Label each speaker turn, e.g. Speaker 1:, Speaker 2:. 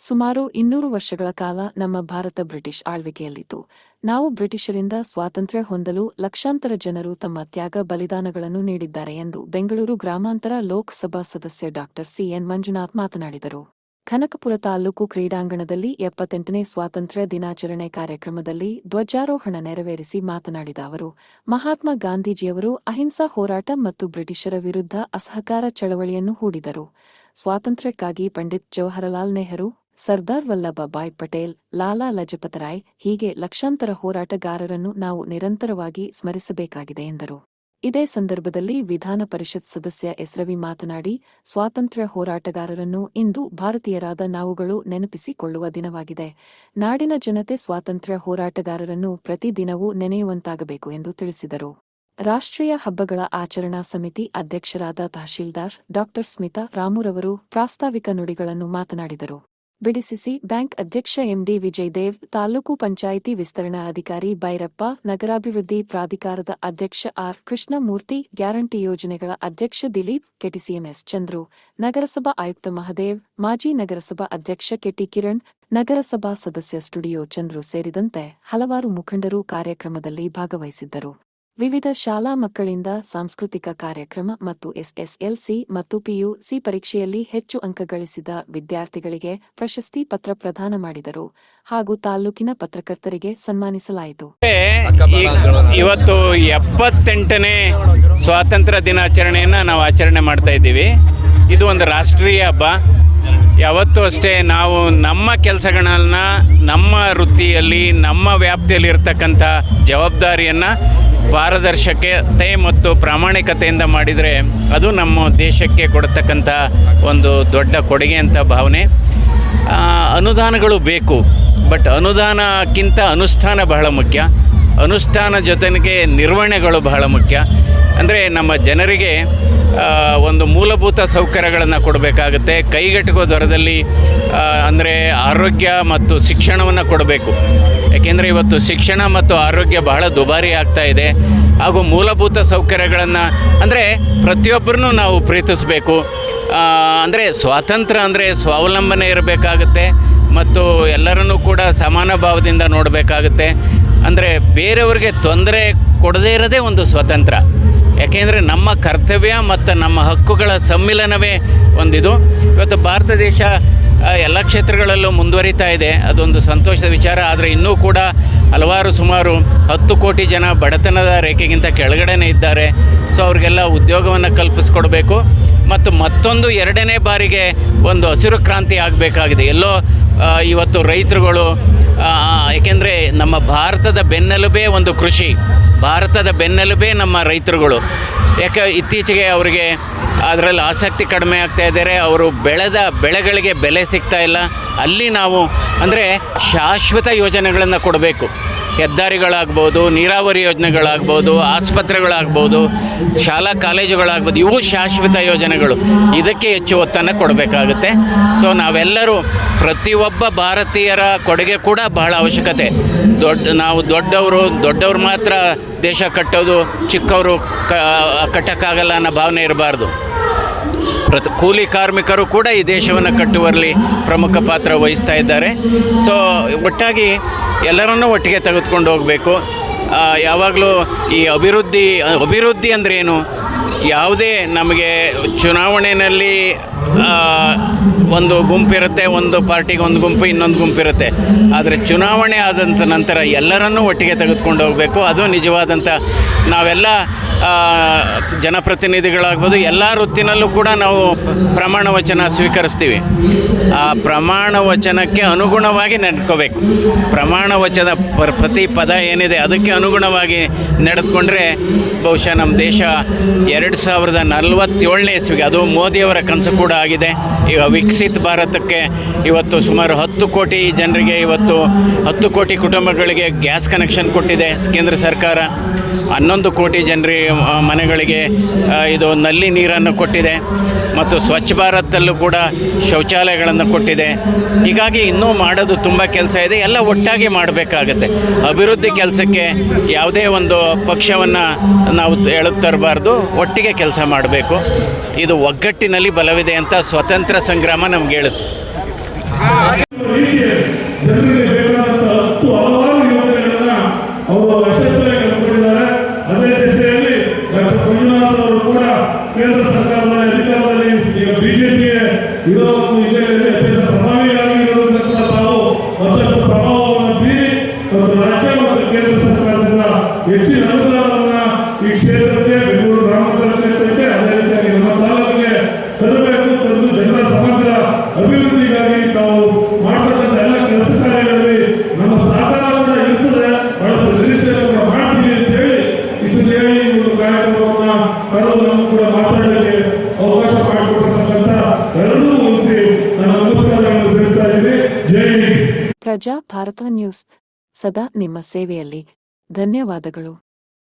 Speaker 1: ಸುಮಾರು ಇನ್ನೂರು ವರ್ಷಗಳ ಕಾಲ ನಮ್ಮ ಭಾರತ ಬ್ರಿಟಿಷ್ ಆಳ್ವಿಕೆಯಲ್ಲಿತ್ತು. ನಾವು ಬ್ರಿಟಿಷರಿಂದ ಸ್ವಾತಂತ್ರ್ಯ ಹೊಂದಲು ಲಕ್ಷಾಂತರ ಜನರು ತಮ್ಮ ತ್ಯಾಗ ಬಲಿದಾನಗಳನ್ನು ನೀಡಿದ್ದಾರೆ ಎಂದು ಬೆಂಗಳೂರು ಗ್ರಾಮಾಂತರ ಲೋಕಸಭಾ ಸದಸ್ಯ ಡಾಕ್ಟರ್ ಸಿಎನ್ ಮಂಜುನಾಥ್ ಮಾತನಾಡಿದರು. ಕನಕಪುರ ತಾಲೂಕು ಕ್ರೀಡಾಂಗಣದಲ್ಲಿ ಎಪ್ಪತ್ತೆಂಟನೇ ಸ್ವಾತಂತ್ರ್ಯ ದಿನಾಚರಣೆ ಕಾರ್ಯಕ್ರಮದಲ್ಲಿ ಧ್ವಜಾರೋಹಣ ನೆರವೇರಿಸಿ ಮಾತನಾಡಿದ ಅವರು, ಮಹಾತ್ಮ ಗಾಂಧೀಜಿಯವರು ಅಹಿಂಸಾ ಹೋರಾಟ ಮತ್ತು ಬ್ರಿಟಿಷರ ವಿರುದ್ಧ ಅಸಹಕಾರ ಚಳವಳಿಯನ್ನು ಹೂಡಿದರು. ಸ್ವಾತಂತ್ರ್ಯಕ್ಕಾಗಿ ಪಂಡಿತ್ ಜವಾಹರಲಾಲ್ ನೆಹರು ಸರ್ದಾರ್ ವಲ್ಲಭಭಾಯ್ ಪಟೇಲ್, ಲಾಲಾ ಲಜಪತ್ ರಾಯ್ ಹೀಗೆ ಲಕ್ಷಾಂತರ ಹೋರಾಟಗಾರರನ್ನು ನಾವು ನಿರಂತರವಾಗಿ ಸ್ಮರಿಸಬೇಕಾಗಿದೆ ಎಂದರು. ಇದೇ ಸಂದರ್ಭದಲ್ಲಿ ವಿಧಾನ ಪರಿಷತ್ ಸದಸ್ಯ ಎಸ್ರವಿ ಮಾತನಾಡಿ, ಸ್ವಾತಂತ್ರ್ಯ ಹೋರಾಟಗಾರರನ್ನು ಇಂದು ಭಾರತೀಯರಾದ ನಾವುಗಳು ನೆನಪಿಸಿಕೊಳ್ಳುವ ದಿನವಾಗಿದೆ. ನಾಡಿನ ಜನತೆ ಸ್ವಾತಂತ್ರ್ಯ ಹೋರಾಟಗಾರರನ್ನು ಪ್ರತಿದಿನವೂ ನೆನೆಯುವಂತಾಗಬೇಕು ಎಂದು ತಿಳಿಸಿದರು. ರಾಷ್ಟ್ರೀಯ ಹಬ್ಬಗಳ ಆಚರಣಾ ಸಮಿತಿ ಅಧ್ಯಕ್ಷರಾದ ತಹಶೀಲ್ದಾರ್ ಡಾಕ್ಟರ್ ಸ್ಮಿತಾ ರಾಮುರವರು ಪ್ರಾಸ್ತಾವಿಕ ನುಡಿಗಳನ್ನು ಮಾತನಾಡಿದರು. ಬಿಡಿಸಿಸಿ ಬ್ಯಾಂಕ್ ಅಧ್ಯಕ್ಷ ಎಂಡಿ ವಿಜಯ್ ದೇವ್ ತಾಲೂಕು ಪಂಚಾಯಿತಿ ವಿಸ್ತರಣಾ ಅಧಿಕಾರಿ ಬೈರಪ್ಪ, ನಗರಾಭಿವೃದ್ಧಿ ಪ್ರಾಧಿಕಾರದ ಅಧ್ಯಕ್ಷ ಆರ್ ಕೃಷ್ಣಮೂರ್ತಿ, ಗ್ಯಾರಂಟಿ ಯೋಜನೆಗಳ ಅಧ್ಯಕ್ಷ ದಿಲೀಪ್, ಕೆಟಿಸಿಎಂಎಸ್ ಚಂದ್ರು, ನಗರಸಭಾ ಆಯುಕ್ತ ಮಹದೇವ್, ಮಾಜಿ ನಗರಸಭಾ ಅಧ್ಯಕ್ಷ ಕೆಟಿ ಕಿರಣ್, ನಗರಸಭಾ ಸದಸ್ಯ ಸ್ಟುಡಿಯೋ ಚಂದ್ರು ಸೇರಿದಂತೆ ಹಲವಾರು ಮುಖಂಡರು ಕಾರ್ಯಕ್ರಮದಲ್ಲಿ ಭಾಗವಹಿಸಿದ್ದರು. ವಿವಿಧ ಶಾಲಾ ಮಕ್ಕಳಿಂದ ಸಾಂಸ್ಕೃತಿಕ ಕಾರ್ಯಕ್ರಮ ಮತ್ತು ಎಸ್ಎಸ್ಎಲ್ಸಿ ಮತ್ತು ಪಿಯುಸಿ ಪರೀಕ್ಷೆಯಲ್ಲಿ ಹೆಚ್ಚು ಅಂಕ ಗಳಿಸಿದ ವಿದ್ಯಾರ್ಥಿಗಳಿಗೆ ಪ್ರಶಸ್ತಿ ಪತ್ರ ಪ್ರದಾನ ಮಾಡಿದರು ಹಾಗೂ ತಾಲೂಕಿನ ಪತ್ರಕರ್ತರಿಗೆ ಸನ್ಮಾನಿಸಲಾಯಿತು.
Speaker 2: ಇವತ್ತು ಎಪ್ಪತ್ತೆಂಟನೇ ಸ್ವಾತಂತ್ರ್ಯ ದಿನಾಚರಣೆಯನ್ನು ನಾವು ಆಚರಣೆ ಮಾಡ್ತಾ ಇದ್ದೀವಿ. ಇದು ಒಂದು ರಾಷ್ಟ್ರೀಯ ಹಬ್ಬ. ಯಾವತ್ತೂ ಅಷ್ಟೇ ನಾವು ನಮ್ಮ ಕೆಲಸಗಳನ್ನ ನಮ್ಮ ವೃತ್ತಿಯಲ್ಲಿ, ನಮ್ಮ ವ್ಯಾಪ್ತಿಯಲ್ಲಿ ಇರ್ತಕ್ಕಂಥ ಜವಾಬ್ದಾರಿಯನ್ನು ಪಾರದರ್ಶಕತೆ ಮತ್ತು ಪ್ರಾಮಾಣಿಕತೆಯಿಂದ ಮಾಡಿದರೆ ಅದು ನಮ್ಮ ದೇಶಕ್ಕೆ ಕೊಡತಕ್ಕಂಥ ಒಂದು ದೊಡ್ಡ ಕೊಡುಗೆ ಅಂತ ಭಾವನೆ. ಅನುದಾನಗಳು ಬೇಕು, ಬಟ್ ಅನುದಾನಕ್ಕಿಂತ ಅನುಷ್ಠಾನ ಬಹಳ ಮುಖ್ಯ. ಅನುಷ್ಠಾನ ಜೊತೆಗೆ ನಿರ್ವಹಣೆಗಳು ಬಹಳ ಮುಖ್ಯ. ಅಂದರೆ ನಮ್ಮ ಜನರಿಗೆ ಒಂದು ಮೂಲಭೂತ ಸೌಕರ್ಯಗಳನ್ನು ಕೊಡಬೇಕಾಗುತ್ತೆ. ಕೈಗೆಟುಕೋ ದರದಲ್ಲಿ ಅಂದರೆ ಆರೋಗ್ಯ ಮತ್ತು ಶಿಕ್ಷಣವನ್ನು ಕೊಡಬೇಕು. ಯಾಕೆಂದರೆ ಇವತ್ತು ಶಿಕ್ಷಣ ಮತ್ತು ಆರೋಗ್ಯ ಬಹಳ ದುಬಾರಿ ಆಗ್ತಾ ಇದೆ. ಹಾಗೂ ಮೂಲಭೂತ ಸೌಕರ್ಯಗಳನ್ನು, ಅಂದರೆ ಪ್ರತಿಯೊಬ್ಬರನ್ನೂ ನಾವು ಪ್ರೀತಿಸಬೇಕು. ಅಂದರೆ ಸ್ವಾತಂತ್ರ್ಯ ಅಂದರೆ ಸ್ವಾವಲಂಬನೆ ಇರಬೇಕಾಗುತ್ತೆ. ಮತ್ತು ಎಲ್ಲರನ್ನೂ ಕೂಡ ಸಮಾನ ಭಾವದಿಂದ ನೋಡಬೇಕಾಗುತ್ತೆ. ಅಂದರೆ ಬೇರೆಯವ್ರಿಗೆ ತೊಂದರೆ ಕೊಡದೇ ಇರೋದೇ ಒಂದು ಸ್ವತಂತ್ರ ಯಾಕೆಂದರೆ ನಮ್ಮ ಕರ್ತವ್ಯ ಮತ್ತು ನಮ್ಮ ಹಕ್ಕುಗಳ ಸಮ್ಮಿಲನವೇ ಒಂದಿದು. ಇವತ್ತು ಭಾರತ ದೇಶ ಎಲ್ಲ ಕ್ಷೇತ್ರಗಳಲ್ಲೂ ಮುಂದುವರಿತಾ ಇದೆ. ಅದೊಂದು ಸಂತೋಷದ ವಿಚಾರ. ಆದರೆ ಇನ್ನೂ ಕೂಡ ಹಲವಾರು ಸುಮಾರು ಹತ್ತು ಕೋಟಿ ಜನ ಬಡತನದ ರೇಖೆಗಿಂತ ಕೆಳಗಡೆನೇ ಇದ್ದಾರೆ. ಸೊ, ಅವ್ರಿಗೆಲ್ಲ ಉದ್ಯೋಗವನ್ನು ಕಲ್ಪಿಸ್ಕೊಡ್ಬೇಕು. ಮತ್ತು ಮತ್ತೊಂದು ಎರಡನೇ ಬಾರಿಗೆ ಒಂದು ಹಸಿರು ಕ್ರಾಂತಿ ಆಗಬೇಕಾಗಿದೆ. ಎಲ್ಲೋ ಇವತ್ತು ರೈತರುಗಳು ಏಕೆಂದರೆ ನಮ್ಮ ಭಾರತದ ಬೆನ್ನೆಲುಬೇ ಒಂದು ಕೃಷಿ. ಭಾರತದ ಬೆನ್ನೆಲುಬೇ ನಮ್ಮ ರೈತರುಗಳು. ಯಾಕೆ ಇತ್ತೀಚೆಗೆ ಅವರಿಗೆ ಅದರಲ್ಲಿ ಆಸಕ್ತಿ ಕಡಿಮೆ ಆಗ್ತಾ ಇದ್ದಾರೆ, ಅವರು ಬೆಳೆದ ಬೆಳೆಗಳಿಗೆ ಬೆಲೆ ಸಿಗ್ತಾ ಇಲ್ಲ. ಅಲ್ಲಿ ನಾವು ಅಂದರೆ ಶಾಶ್ವತ ಯೋಜನೆಗಳನ್ನು ಕೊಡಬೇಕು. ಹೆದ್ದಾರಿಗಳಾಗ್ಬೋದು, ನೀರಾವರಿ ಯೋಜನೆಗಳಾಗ್ಬೋದು, ಆಸ್ಪತ್ರೆಗಳಾಗ್ಬೋದು, ಶಾಲಾ ಕಾಲೇಜುಗಳಾಗ್ಬೋದು, ಇವು ಶಾಶ್ವತ ಯೋಜನೆಗಳು. ಇದಕ್ಕೆ ಹೆಚ್ಚು ಒತ್ತನ್ನು ಕೊಡಬೇಕಾಗುತ್ತೆ. ಸೊ ನಾವೆಲ್ಲರೂ ಪ್ರತಿಯೊಬ್ಬ ಭಾರತೀಯರ ಕೊಡುಗೆ ಕೂಡ ಬಹಳ ಅವಶ್ಯಕತೆ. ದೊಡ್ಡ, ನಾವು ದೊಡ್ಡವರು ದೊಡ್ಡವರು ಮಾತ್ರ ದೇಶ ಕಟ್ಟೋದು, ಚಿಕ್ಕವರು ಕ, ಕಟ್ಟೋಕ್ಕಾಗಲ್ಲ ಅನ್ನೋ ಭಾವನೆ ಇರಬಾರ್ದು. ಪ್ರತಿ ಕೂಲಿ ಕಾರ್ಮಿಕರು ಕೂಡ ಈ ದೇಶವನ್ನು ಕಟ್ಟುವಲ್ಲಿ ಪ್ರಮುಖ ಪಾತ್ರ ವಹಿಸ್ತಾ ಇದ್ದಾರೆ. ಸೊ ಒಟ್ಟಾಗಿ ಎಲ್ಲರನ್ನೂ ಒಟ್ಟಿಗೆ ತೆಗೆದುಕೊಂಡು ಹೋಗಬೇಕು. ಯಾವಾಗಲೂ ಈ ಅಭಿವೃದ್ಧಿ ಅಭಿವೃದ್ಧಿ ಏನು? ಯಾವುದೇ ನಮಗೆ ಚುನಾವಣೆಯಲ್ಲಿ ಒಂದು ಗುಂಪಿರುತ್ತೆ ಒಂದು ಪಾರ್ಟಿಗೆ ಒಂದು ಗುಂಪು, ಇನ್ನೊಂದು ಗುಂಪಿರುತ್ತೆ ಆದರೆ ಚುನಾವಣೆ ಆದಂಥ ನಂತರ ಎಲ್ಲರನ್ನೂ ಒಟ್ಟಿಗೆ ತೆಗೆದುಕೊಂಡು ಹೋಗಬೇಕು. ಅದು ನಿಜವಾದಂಥ ನಾವೆಲ್ಲ ಜನಪ್ರತಿನಿಧಿಗಳಾಗ್ಬೋದು ಎಲ್ಲ ವೃತ್ತಿನಲ್ಲೂ ಕೂಡ ನಾವು ಪ್ರಮಾಣ ವಚನ ಸ್ವೀಕರಿಸ್ತೀವಿ. ಆ ಪ್ರಮಾಣ ವಚನಕ್ಕೆ ಅನುಗುಣವಾಗಿ ನಡ್ಕೋಬೇಕು. ಪ್ರಮಾಣ ವಚನ ಪ್ರತಿ ಪದ ಏನಿದೆ ಅದಕ್ಕೆ ಅನುಗುಣವಾಗಿ ನಡೆದುಕೊಂಡ್ರೆ ಬಹುಶಃ ನಮ್ಮ ದೇಶ ಎರಡು ಸಾವಿರದ ನಲವತ್ತೇಳನೇ ಇಸ್ವಿಗೆ, ಅದು ಮೋದಿಯವರ ಕನಸು ಕೂಡ ಆಗಿದೆ. ಈಗ ವಿಕಸಿತ ಭಾರತಕ್ಕೆ ಇವತ್ತು ಸುಮಾರು ಹತ್ತು ಕೋಟಿ ಜನರಿಗೆ ಇವತ್ತು ಹತ್ತು ಕೋಟಿ ಕುಟುಂಬಗಳಿಗೆ ಗ್ಯಾಸ್ ಕನೆಕ್ಷನ್ ಕೊಟ್ಟಿದೆ ಕೇಂದ್ರ ಸರ್ಕಾರ. ಹನ್ನೊಂದು ಕೋಟಿ ಜನರಿಗೆ ಮನೆಗಳಿಗೆ ಇದು ನಲ್ಲಿ ನೀರನ್ನು ಕೊಟ್ಟಿದೆ ಮತ್ತು ಸ್ವಚ್ಛ ಭಾರತದಲ್ಲೂ ಕೂಡ ಶೌಚಾಲಯಗಳನ್ನು ಕೊಟ್ಟಿದೆ. ಹೀಗಾಗಿ ಇನ್ನೂ ಮಾಡೋದು ತುಂಬ ಕೆಲಸ ಇದೆ. ಎಲ್ಲ ಒಟ್ಟಾಗಿ ಮಾಡಬೇಕಾಗತ್ತೆ. ಅಭಿವೃದ್ಧಿ ಕೆಲಸಕ್ಕೆ ಯಾವುದೇ ಒಂದು ಪಕ್ಷವನ್ನು ನಾವು ಹೇಳುತ್ತಾ ತರಬಾರ್ದು. ಒಟ್ಟಿಗೆ ಕೆಲಸ ಮಾಡಬೇಕು. ಇದು ಒಗ್ಗಟ್ಟಿನಲ್ಲಿ ಬಲವಿದೆ ಅಂತ ಸ್ವತಂತ್ರ ಸಂಗ್ರಾಮ ನಮ್ಗೆ ಹೇಳುತ್ತೆ.
Speaker 3: కూడా కేంద్ర సర్కార్ అధికారులని ఇక బీజేపీ ఈరోజు ఇదే పెద్ద ప్రభావి తాను మొదటి ప్రభావం ఉన్నది. రాజ్యాంగ కేంద్ర సర్కార్ ఇచ్చిన అనుగ్రహం ఈ క్షేత్రంలో
Speaker 1: ಪ್ರಜಾ ಭಾರತ ನ್ಯೂಸ್. ಸದಾ ನಿಮ್ಮ ಸೇವೆಯಲ್ಲಿ. ಧನ್ಯವಾದಗಳು.